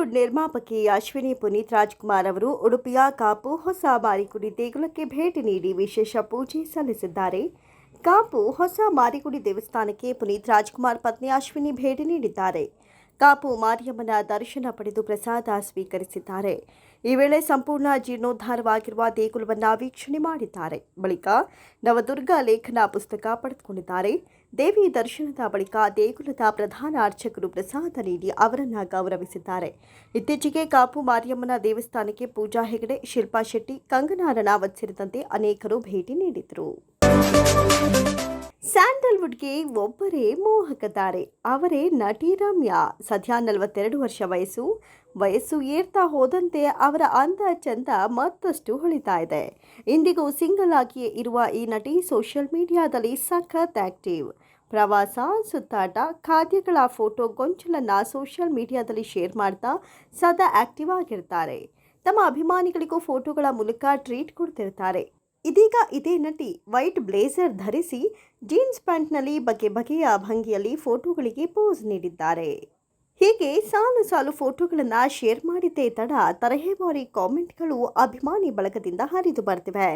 Sandalwood ನಿರ್ಮಾಪಕಿ ಅಶ್ವಿನಿ ಪುನೀತ್ ರಾಜ್ಕುಮಾರ್ ಅವರು ಉಡುಪಿಯ ಕಾಪು ಹೊಸ ಮಾರಿಗುಡಿ ದೇಗುಲಕ್ಕೆ ಭೇಟಿ ನೀಡಿ ವಿಶೇಷ ಪೂಜೆ ಸಲ್ಲಿಸಿದ್ದಾರೆ. ಕಾಪು ಹೊಸ ಮಾರಿಗುಡಿ ದೇವಸ್ಥಾನಕ್ಕೆ ಪುನೀತ್ ರಾಜ್ಕುಮಾರ್ ಪತ್ನಿ ಅಶ್ವಿನಿ ಭೇಟಿ ನೀಡಿದ್ದಾರೆ. ಕಾಪು ಮಾರಿಯಮ್ಮನ ದರ್ಶನ ಪಡೆದು ಪ್ರಸಾದ ಸ್ವೀಕರಿಸಿದ್ದಾರೆ. ಈ ವೇಳೆ ಸಂಪೂರ್ಣ ಜೀರ್ಣೋದ್ಧಾರವಾಗಿರುವ ದೇಗುಲವನ್ನು ವೀಕ್ಷಣೆ ಮಾಡಿದ್ದಾರೆ. ಬಳಿಕ ನವದುರ್ಗ ಲೇಖನ ಪುಸ್ತಕ ಪಡೆದುಕೊಂಡಿದ್ದಾರೆ. ದೇವಿ ದರ್ಶನದ ಬಳಿಕ ದೇಗುಲದ ಪ್ರಧಾನ ಅರ್ಚಕರು ಪ್ರಸಾದ ನೀಡಿ ಅವರನ್ನು ಗೌರವಿಸಿದ್ದಾರೆ. ಇತ್ತೀಚೆಗೆ ಕಾಪು ಮಾರಿಯಮ್ಮನ ದೇವಸ್ಥಾನಕ್ಕೆ ಪೂಜಾ ಹೆಗಡೆ, ಶಿಲ್ಪಾ ಶೆಟ್ಟಿ ಕಂಗನಾ ರಣಾವತ್ ಸೇರಿದಂತೆ ಅನೇಕರು ಭೇಟಿ ನೀಡಿದರು. ಸ್ಯಾಂಡಲ್ವುಡ್ಗೆ ಒಬ್ಬರೇ ಮೋಹಕತಾರೆ. ಅವರೇ ನಟಿ ರಮ್ಯಾ. ಸದ್ಯ ನಲವತ್ತೆರಡು ವರ್ಷ ವಯಸ್ಸು. ವಯಸ್ಸು ಏರ್ತಾ ಹೋದಂತೆ ಅವರ ಅಂದ ಚಂದ ಮತ್ತಷ್ಟು ಹೊಳಿತಾ ಇದೆ. ಇಂದಿಗೂ ಸಿಂಗಲ್ ಆಗಿಯೇ ಇರುವ ಈ ನಟಿ ಸೋಷಿಯಲ್ ಮೀಡಿಯಾದಲ್ಲಿ ಸಖತ್ ಆಕ್ಟಿವ್. ಪ್ರವಾಸ, ಸುತ್ತಾಟ, ಖಾದ್ಯಗಳ ಫೋಟೋ ಗೊಂಚಲನ್ನು ಸೋಷಿಯಲ್ ಮೀಡಿಯಾದಲ್ಲಿ ಶೇರ್ ಮಾಡ್ತಾ ಸದಾ ಆಕ್ಟಿವ್ ಆಗಿರ್ತಾರೆ. ತಮ್ಮ ಅಭಿಮಾನಿಗಳಿಗೂ ಫೋಟೋಗಳ ಮೂಲಕ ಟ್ರೀಟ್ ಕೊಡ್ತಿರ್ತಾರೆ. ಇದೀಗ ಇದೇ ನಟಿ ವೈಟ್ ಬ್ಲೇಸರ್ ಧರಿಸಿ ಜೀನ್ಸ್ ಪ್ಯಾಂಟ್ನಲ್ಲಿ ಬಗೆ ಬಗೆಯ ಭಂಗಿಯಲ್ಲಿ ಫೋಟೋಗಳಿಗೆ ಪೋಸ್ ನೀಡಿದ್ದಾರೆ. ಹೀಗೆ ಸಾಲು ಸಾಲು ಫೋಟೋಗಳನ್ನು ಶೇರ್ ಮಾಡಿದ್ದೇ ತಡ ತರಹೇವಾರಿ ಕಾಮೆಂಟ್ಗಳು ಅಭಿಮಾನಿ ಬಳಗದಿಂದ ಹರಿದು ಬರ್ತಿವೆ.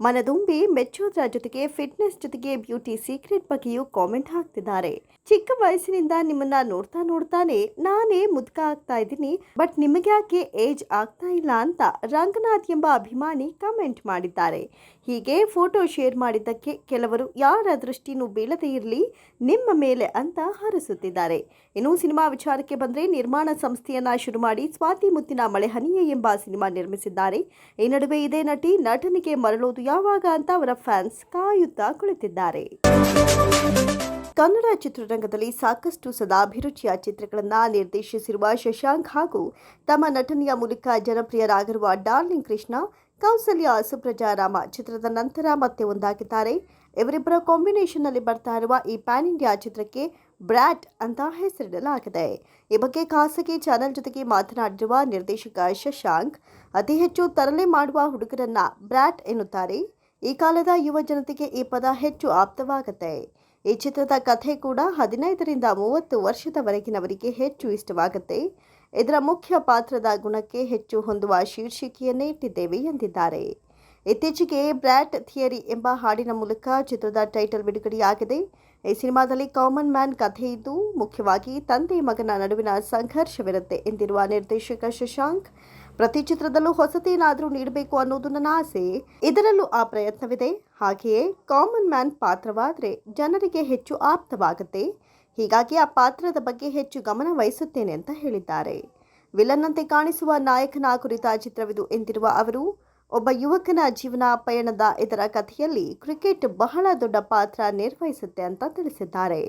ಮನದುಂಬಿ ಮೆಚ್ಚೋದ್ರ ಜೊತೆಗೆ ಫಿಟ್ನೆಸ್ ಜೊತೆಗೆ ಬ್ಯೂಟಿ ಸೀಕ್ರೆಟ್ ಬಗ್ಗೆಯೂ ಕಾಮೆಂಟ್ ಹಾಕ್ತಿದ್ದಾರೆ. ಚಿಕ್ಕ ವಯಸ್ಸಿನಿಂದ ನಿಮ್ಮನ್ನ ನೋಡ್ತಾ ನೋಡ್ತಾನೆ ನಾನೇ ಮುದ್ಕ ಆಗ್ತಾ ಇದ್ದೀನಿ, ಬಟ್ ನಿಮಗೆ ಯಾಕೆ ಏಜ್ ಆಗ್ತಾ ಇಲ್ಲ ಅಂತ ರಂಗನಾಥ್ ಎಂಬ ಅಭಿಮಾನಿ ಕಮೆಂಟ್ ಮಾಡಿದ್ದಾರೆ. ಹೀಗೆ ಫೋಟೋ ಶೇರ್ ಮಾಡಿದ್ದಕ್ಕೆ ಕೆಲವರು ಯಾರ ದೃಷ್ಟಿನೂ ಬೀಳದೇ ಇರಲಿ, ನಿಮ್ಮ ಮೇಲೆ ಅಂತ ಹರಸುತ್ತಿದ್ದಾರೆ. ಇನ್ನು ಸಿನಿಮಾ ವಿಚಾರಕ್ಕೆ ಬಂದರೆ ನಿರ್ಮಾಣ ಸಂಸ್ಥೆಯನ್ನ ಶುರು ಮಾಡಿ ಸ್ವಾತಿ ಮುತ್ತಿನ ಮಳೆಹನಿಯೆ ಎಂಬ ಸಿನಿಮಾ ನಿರ್ಮಿಸಿದ್ದಾರೆ. ಈ ನಡುವೆ ಇದೇ ನಟಿ ನಟನಿಗೆ ಮರಳೋದು ಯಾವಾಗ ಅಂತ ಅವರ ಫ್ಯಾನ್ಸ್ ಕಾಯುತ್ತಾ ಕುಳಿತಿದ್ದಾರೆ. ಕನ್ನಡ ಚಿತ್ರರಂಗದಲ್ಲಿ ಸಾಕಷ್ಟು ಸದಾಭಿರುಚಿಯ ಚಿತ್ರಗಳನ್ನು ನಿರ್ದೇಶಿಸಿರುವ ಶಶಾಂಕ್ ಹಾಗೂ ತಮ್ಮ ನಟನೆಯ ಮೂಲಕ ಜನಪ್ರಿಯರಾಗಿರುವ ಡಾರ್ಲಿಂಗ್ ಕೃಷ್ಣ, ಕೌಸಲ್ಯ ಸುಪ್ರಜಾ ರಾಮ ಚಿತ್ರದ ನಂತರ ಮತ್ತೆ ಒಂದಾಗಿದ್ದಾರೆ. ಇವರಿಬ್ಬರ ಕಾಂಬಿನೇಷನ್ನಲ್ಲಿ ಬರ್ತಾ ಇರುವ ಈ ಪ್ಯಾನ್ ಇಂಡಿಯಾ ಚಿತ್ರಕ್ಕೆ ಬ್ರ್ಯಾಟ್ ಅಂತ ಹೆಸರಿಡಲಾಗಿದೆ. ಈ ಬಗ್ಗೆ ಖಾಸಗಿ ಚಾನೆಲ್ ಜೊತೆಗೆ ಮಾತನಾಡಿರುವ ನಿರ್ದೇಶಕ ಶಶಾಂಕ್, ಅತಿ ಹೆಚ್ಚು ತರಲೆ ಮಾಡುವ ಹುಡುಗರನ್ನ ಬ್ರ್ಯಾಟ್ ಎನ್ನುತ್ತಾರೆ. ಈ ಕಾಲದ ಯುವ ಜನತೆಗೆ ಈ ಪದ ಹೆಚ್ಚು ಆಪ್ತವಾಗುತ್ತೆ. ಈ ಚಿತ್ರದ ಕಥೆ ಕೂಡ ಹದಿನೈದರಿಂದ ಮೂವತ್ತು ವರ್ಷದವರೆಗಿನವರಿಗೆ ಹೆಚ್ಚು ಇಷ್ಟವಾಗುತ್ತೆ. ಇದರ ಮುಖ್ಯ ಪಾತ್ರದ ಗುಣಕ್ಕೆ ಹೆಚ್ಚು ಹೊಂದುವ ಶೀರ್ಷಿಕೆಯನ್ನೇ ಇಟ್ಟಿದ್ದೇವೆ ಎಂದಿದ್ದಾರೆ. ಇತ್ತೀಚೆಗೆ ಬ್ರ್ಯಾಟ್ ಥಿಯರಿ ಎಂಬ ಹಾಡಿನ ಮೂಲಕ ಚಿತ್ರದ ಟೈಟಲ್ ಬಿಡುಗಡೆಯಾಗಿದೆ. ಈ ಸಿನಿಮಾದಲ್ಲಿ ಕಾಮನ್ ಮ್ಯಾನ್ ಕಥೆ ಇದ್ದು, ಮುಖ್ಯವಾಗಿ ತಂದೆ ಮಗನ ನಡುವಿನ ಸಂಘರ್ಷವಿರುತ್ತೆ ಎಂದಿರುವ ನಿರ್ದೇಶಕ ಶಶಾಂಕ್, ಪ್ರತಿ ಚಿತ್ರದಲ್ಲೂ ಹೊಸತೇನಾದರೂ ನೀಡಬೇಕು ಅನ್ನೋದು ನನ್ನ ಆಸೆ. ಇದರಲ್ಲೂ ಆ ಪ್ರಯತ್ನವಿದೆ. ಹಾಗೆಯೇ ಕಾಮನ್ ಮ್ಯಾನ್ ಪಾತ್ರವಾದರೆ ಜನರಿಗೆ ಹೆಚ್ಚು ಆಪ್ತವಾಗುತ್ತೆ. ಹೀಗಾಗಿ ಆ ಪಾತ್ರದ ಬಗ್ಗೆ ಹೆಚ್ಚು ಗಮನ ವಹಿಸುತ್ತೇನೆ ಅಂತ ಹೇಳಿದ್ದಾರೆ. ವಿಲನ್ನಂತೆ ಕಾಣಿಸುವ ನಾಯಕನ ಕುರಿತ ಚಿತ್ರವಿದು ಎಂದಿರುವ ಅವರು ಒಬ್ಬ ಯುವಕನ ಜೀವನ ಪಯಣದ ಇದರ ಕಥೆಯಲ್ಲಿ ಕ್ರಿಕೆಟ್ ಬಹಳ ದೊಡ್ಡ ಪಾತ್ರ ನಿರ್ವಹಿಸುತ್ತೆ ಅಂತ ತಿಳಿಸಿದ್ದಾರೆ.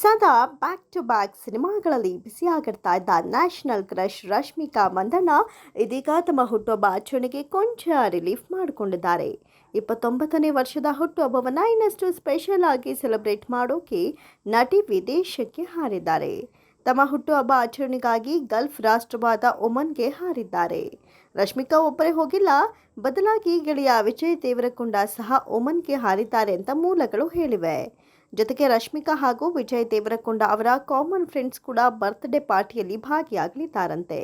ಸದಾ ಬ್ಯಾಕ್ ಟು ಬ್ಯಾಕ್ ಸಿನಿಮಾಗಳಲ್ಲಿ ಬಿಸಿಯಾಗಿರ್ತಾ ಇದ್ದ ನ್ಯಾಷನಲ್ ಕ್ರಶ್ ರಶ್ಮಿಕಾ ಮಂದಣ್ಣ ಇದೀಗ ತಮ್ಮ ಹುಟ್ಟುಹಬ್ಬ ಆಚರಣೆಗೆ ಕೊಂಚ ರಿಲೀಫ್ ಮಾಡಿಕೊಂಡಿದ್ದಾರೆ. ಇಪ್ಪತ್ತೊಂಬತ್ತನೇ ವರ್ಷದ ಹುಟ್ಟುಹಬ್ಬವನ್ನು ಇನ್ನಷ್ಟು ಸ್ಪೆಷಲ್ ಆಗಿ ಸೆಲೆಬ್ರೇಟ್ ಮಾಡೋಕೆ ನಟಿ ವಿದೇಶಕ್ಕೆ ಹಾರಿದ್ದಾರೆ. ತಮ್ಮ ಹುಟ್ಟುಹಬ್ಬ ಆಚರಣೆಗಾಗಿ ಗಲ್ಫ್ ರಾಷ್ಟ್ರವಾದ ಒಮನ್ಗೆ ಹಾರಿದ್ದಾರೆ. ರಶ್ಮಿಕಾ ಒಬ್ಬರೇ ಹೋಗಿಲ್ಲ. ಬದಲಾಗಿ ಗೆಳೆಯ ವಿಜಯ್ ದೇವರಕೊಂಡ ಸಹ ಒಮನ್ಗೆ ಹಾರಿದ್ದಾರೆ ಅಂತ ಮೂಲಗಳು ಹೇಳಿವೆ. ಜೊತೆಗೆ ರಶ್ಮಿಕಾ ಹಾಗೂ ವಿಜಯ್ ದೇವರಕೊಂಡ ಅವರ ಕಾಮನ್ ಫ್ರೆಂಡ್ಸ್ ಕೂಡ ಬರ್ತ್ಡೇ ಪಾರ್ಟಿಯಲ್ಲಿ ಭಾಗಿಯಾಗಲಿದ್ದಾರಂತೆ.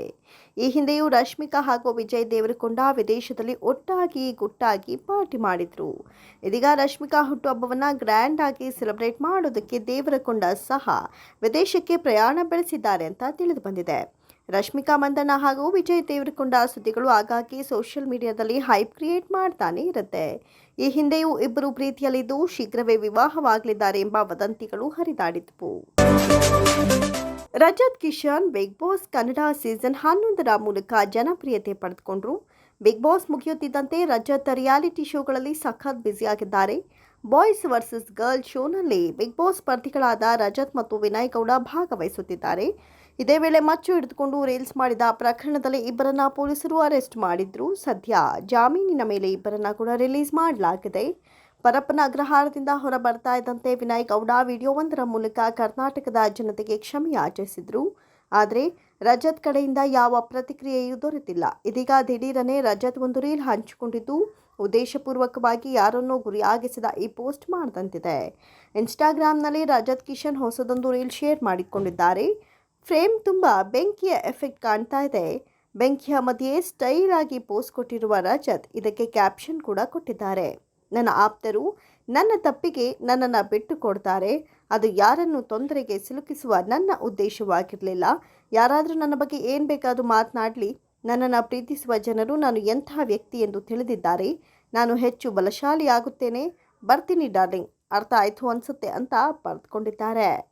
ಈ ಹಿಂದೆಯೂ ರಶ್ಮಿಕಾ ಹಾಗೂ ವಿಜಯ್ ದೇವರಕೊಂಡ ವಿದೇಶದಲ್ಲಿ ಒಟ್ಟಾಗಿ ಗುಟ್ಟಾಗಿ ಪಾರ್ಟಿ ಮಾಡಿದ್ರು. ಇದೀಗ ರಶ್ಮಿಕಾ ಹುಟ್ಟುಹಬ್ಬವನ್ನು ಗ್ರ್ಯಾಂಡ್ ಆಗಿ ಸೆಲೆಬ್ರೇಟ್ ಮಾಡೋದಕ್ಕೆ ದೇವರಕೊಂಡ ಸಹ ವಿದೇಶಕ್ಕೆ ಪ್ರಯಾಣ ಬೆಳೆಸಿದ್ದಾರೆ ಅಂತ ತಿಳಿದು ಬಂದಿದೆ. ರಶ್ಮಿಕಾ ಮಂದಣ್ಣ ಹಾಗೂ ವಿಜಯ್ ದೇವರಕೊಂಡ ಸುದ್ದಿಗಳು ಆಗಾಗ್ಗೆ ಸೋಷಿಯಲ್ ಮೀಡಿಯಾದಲ್ಲಿ ಹೈಪ್ ಕ್ರಿಯೇಟ್ ಮಾಡ್ತಾನೆ ಇರುತ್ತೆ. ಈ ಹಿಂದೆಯೂ ಇಬ್ಬರು ಪ್ರೀತಿಯಲ್ಲಿದ್ದು ಶೀಘ್ರವೇ ವಿವಾಹವಾಗಲಿದ್ದಾರೆ ಎಂಬ ವದಂತಿಗಳು ಹರಿದಾಡಿದ್ವು. Rajath Kishan, Bigg Boss Kannada season ಹನ್ನೊಂದರ ಮೂಲಕ ಜನಪ್ರಿಯತೆ ಪಡೆದುಕೊಂಡ್ರು. ಬಿಗ್ ಬಾಸ್ ಮುಗಿಯುತ್ತಿದ್ದಂತೆ ರಜತ್ ರಿಯಾಲಿಟಿ ಶೋಗಳಲ್ಲಿ ಸಖತ್ ಬ್ಯುಸಿಯಾಗಿದ್ದಾರೆ ಬಾಯ್ಸ್ ವರ್ಸಸ್ ಗರ್ಲ್ ಶೋನಲ್ಲಿ ಬಿಗ್ ಬಾಸ್ ಸ್ಪರ್ಧಿಗಳಾದ ರಜತ್ ಮತ್ತು ವಿನಯ್ ಗೌಡ ಭಾಗವಹಿಸುತ್ತಿದ್ದಾರೆ. ಇದೇ ವೇಳೆ ಮಚ್ಚು ಹಿಡಿದುಕೊಂಡು ರೇಲ್ಸ್ ಮಾಡಿದ ಪ್ರಕರಣದಲ್ಲಿ ಇಬ್ಬರನ್ನ ಪೊಲೀಸರು ಅರೆಸ್ಟ್ ಮಾಡಿದ್ರು. ಸದ್ಯ ಜಾಮೀನಿನ ಮೇಲೆ ಇಬ್ಬರನ್ನ ಕೂಡ ರಿಲೀಸ್ ಮಾಡಲಾಗಿದೆ. ಪರಪ್ಪನ ಅಗ್ರಹಾರದಿಂದ ಹೊರ ಬರ್ತಾ ಇದ್ದಂತೆ ವಿನಯ್ ಗೌಡ ವಿಡಿಯೋವೊಂದರ ಮೂಲಕ ಕರ್ನಾಟಕದ ಜನತೆಗೆ ಕ್ಷಮೆ ಆಚರಿಸಿದ್ರು ಆದರೆ ರಜತ್ ಕಡೆಯಿಂದ ಯಾವ ಪ್ರತಿಕ್ರಿಯೆಯೂ ದೊರೆತಿಲ್ಲ. ಇದೀಗ ದಿಢೀರನೇ ರಜತ್ ಒಂದು ರೀಲ್ ಹಂಚಿಕೊಂಡಿದ್ದು, ಉದ್ದೇಶಪೂರ್ವಕವಾಗಿ ಯಾರನ್ನೋ ಗುರಿಯಾಗಿಸಿದ ಈ ಪೋಸ್ಟ್ ಮಾಡಿದಂತಿದೆ. ಇನ್ಸ್ಟಾಗ್ರಾಮ್ನಲ್ಲಿ ರಜತ್ ಕಿಶನ್ ಹೊಸದೊಂದು ರೀಲ್ ಶೇರ್ ಮಾಡಿಕೊಂಡಿದ್ದಾರೆ. ಫ್ರೇಮ್ ತುಂಬ ಬೆಂಕಿಯ ಎಫೆಕ್ಟ್ ಕಾಣ್ತಾ ಇದೆ. ಬೆಂಕಿಯ ಮಧ್ಯೆ ಸ್ಟೈಲ್ ಆಗಿ ಪೋಸ್ ಕೊಟ್ಟಿರುವ ರಜತ್ ಇದಕ್ಕೆ ಕ್ಯಾಪ್ಷನ್ ಕೂಡ ಕೊಟ್ಟಿದ್ದಾರೆ. ನನ್ನ ಆಪ್ತರು ನನ್ನ ತಪ್ಪಿಗೆ ನನ್ನನ್ನು ಬಿಟ್ಟು ಕೊಡ್ತಾರೆ. ಅದು ಯಾರನ್ನು ತೊಂದರೆಗೆ ಸಿಲುಕಿಸುವ ನನ್ನ ಉದ್ದೇಶವಾಗಿರಲಿಲ್ಲ. ಯಾರಾದರೂ ನನ್ನ ಬಗ್ಗೆ ಏನು ಬೇಕಾದರೂ ಮಾತನಾಡಲಿ. ನನ್ನನ್ನು ಪ್ರೀತಿಸುವ ಜನರು ನಾನು ಎಂಥ ವ್ಯಕ್ತಿ ಎಂದು ತಿಳಿದಿದ್ದಾರೆ. ನಾನು ಹೆಚ್ಚು ಬಲಶಾಲಿಯಾಗುತ್ತೇನೆ ಬರ್ತೀನಿ ಡಾರ್ಲಿಂಗ್. ಅರ್ಥ ಆಯಿತು ಅನಿಸುತ್ತೆ ಅಂತ ಬರೆದುಕೊಂಡಿದ್ದಾರೆ.